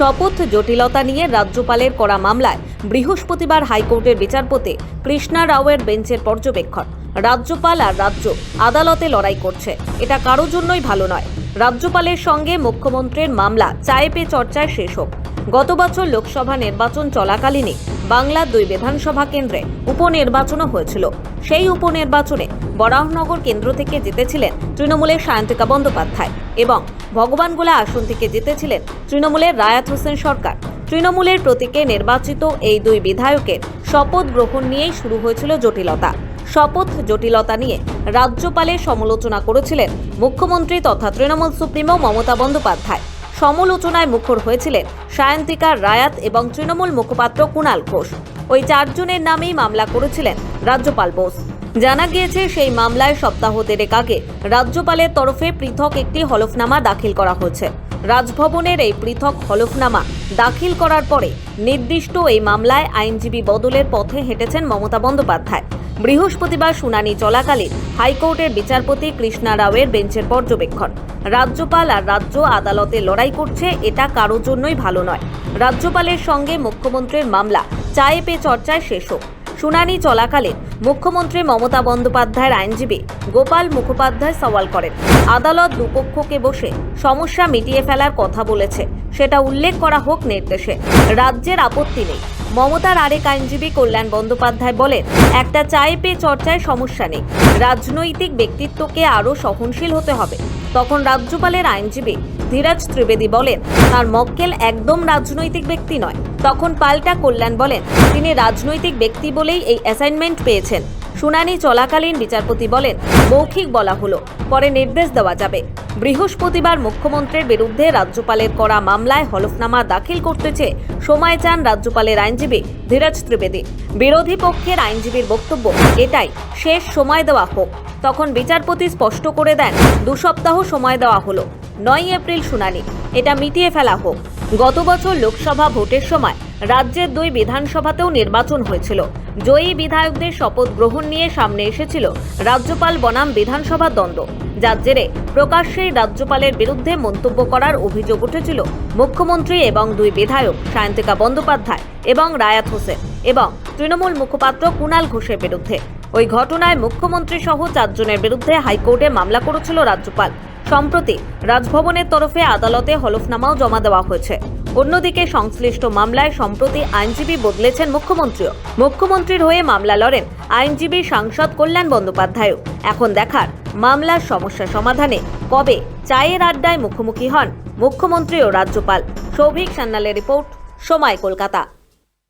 শপথ জটিলতা নিয়ে রাজ্যপালের করা মামলায় বৃহস্পতিবার হাইকোর্টের বিচারপতি কৃষ্ণা রাওয়ের বেঞ্চের পর্যবেক্ষণ। রাজ্যপাল আর রাজ্য আদালতে লড়াই করছে। এটা কারোর জন্যই ভালো নয়। রাজ্যপালের সঙ্গে মুখ্যমন্ত্রীর মামলা চায়ে পে চর্চায় শেষ হোক। গত বছর লোকসভা নির্বাচন চলাকালীনই বাংলার দুই বিধানসভা কেন্দ্রে উপনির্বাচনও হয়েছিল। সেই উপনির্বাচনে বরাহনগর কেন্দ্র থেকে জিতেছিলেন তৃণমূলের সায়ন্তিকা বন্দ্যোপাধ্যায় এবং ভগবানগোলা আসন থেকে জিতেছিলেন তৃণমূলের রায়াত হোসেন সরকার। তৃণমূলের প্রতীকে নির্বাচিত এই দুই বিধায়কের শপথ গ্রহণ নিয়েই শুরু হয়েছিল জটিলতা। শপথ জটিলতা নিয়ে রাজ্যপালের সমালোচনা করেছিলেন মুখ্যমন্ত্রী তথা তৃণমূল সুপ্রিমো মমতা বন্দ্যোপাধ্যায়। সমালোচনায় মুখর হয়েছিলেন সায়ন্তিকা রায়াত এবং তৃণমূল মুখপাত্র কুণাল ঘোষ। ওই চারজনের নামেই মামলা করেছিলেন রাজ্যপাল বোস। জানা গিয়েছে, সেই মামলায় সপ্তাহ দেড়েক আগে রাজ্যপালের তরফে পৃথক একটি হলফনামা দাখিল করা হয়েছে। রাজভবনের এই পৃথক হলফনামা দাখিল করার পরে নির্দিষ্ট এই মামলায় আইনজীবী বদলের পথে হেঁটেছেন মমতা বন্দ্যোপাধ্যায়। বৃহস্পতিবার শুনানি চলাকালীন হাইকোর্টের বিচারপতি কৃষ্ণা রাওয়ের বেঞ্চের পর্যবেক্ষণ। রাজ্যপাল আর রাজ্য আদালতে লড়াই করছে, এটা কারোর জন্যই ভালো নয়। রাজ্যপালের সঙ্গে মুখ্যমন্ত্রীর মামলা, চায়ে পে চর্চায় শেষ হোক। শুনানি চলাকালীন মুখ্যমন্ত্রী মমতা বন্দ্যোপাধ্যায়ের আইনজীবী গোপাল মুখোপাধ্যায় সওয়াল করেন, আদালত দুপক্ষকে বসে সমস্যা মিটিয়ে ফেলার কথা বলেছে, সেটা উল্লেখ করা হোক নির্দেশে। রাজ্যের আপত্তি নেই। মমতার আরেক আইনজীবী কল্যাণ বন্দ্যোপাধ্যায় বলেন, একটা চায়ে পেয়ে চর্চায় সমস্যা নেই। রাজনৈতিক ব্যক্তিত্বকে আরও সহনশীল হতে হবে। তখন রাজ্যপালের আইনজীবী ধীরাজ ত্রিবেদী বলেন, তার মক্কেল একদম রাজনৈতিক ব্যক্তি নয়। তখন পাল্টা কল্যাণ বলেন, তিনি রাজনৈতিক ব্যক্তি বলেই এই অ্যাসাইনমেন্ট পেয়েছেন। শুনানি চলাকালীন বিচারপতি বলেন, মৌখিক বলা হলো, পরে নির্দেশ দেওয়া যাবে। বৃহস্পতিবার মুখ্যমন্ত্রীর বিরুদ্ধে রাজ্যপালের করা মামলায় হলফনামা দাখিল করতেছে সময় চান রাজ্যপালের আইনজীবী ধীরাজ ত্রিবেদী। বিরোধী পক্ষের আইনজীবীর বক্তব্য এটাই, শেষ সময় দেওয়া হোক। তখন বিচারপতি স্পষ্ট করে দেন, দু সপ্তাহ সময় দেওয়া হলো। নয় এপ্রিল শুনানি, এটা মিটিয়ে ফেলা হোক। গত বছর লোকসভা ভোটের সময় রাজ্যের দুই বিধানসভাতেও নির্বাচন হয়েছিল। জয়ী বিধায়কদের শপথ গ্রহণ নিয়ে সামনে এসেছিল রাজ্যপাল বনাম বিধানসভা দ্বন্দ্ব। যার জেরে প্রকাশ্যেই রাজ্যপালের বিরুদ্ধে মন্তব্য করার অভিযোগ উঠেছিল মুখ্যমন্ত্রী এবং দুই বিধায়ক সায়ন্তিকা বন্দ্যোপাধ্যায় এবং রায়াত হোসেন এবং তৃণমূল মুখপাত্র কুণাল ঘোষের বিরুদ্ধে। ওই ঘটনায় মুখ্যমন্ত্রী সহ চারজনের বিরুদ্ধে হাইকোর্টে মামলা করেছিল রাজ্যপাল। সম্প্রতি রাজভবনের তরফে আদালতে হলফনামাও জমা দেওয়া হয়েছে। অন্যদিকে সংশ্লিষ্ট মামলায় সম্প্রতি আইনজীবী বদলেছেন মুখ্যমন্ত্রীও। মুখ্যমন্ত্রীর হয়ে মামলা লড়েন আইনজীবী সাংসদ কল্যাণ বন্দ্যোপাধ্যায়ও। এখন দেখার মামলার সমস্যা সমাধানে কবে চায়ের আড্ডায় মুখোমুখি হন মুখ্যমন্ত্রী ও রাজ্যপাল। সৌভিক সান্নালের রিপোর্ট, সময় কলকাতা।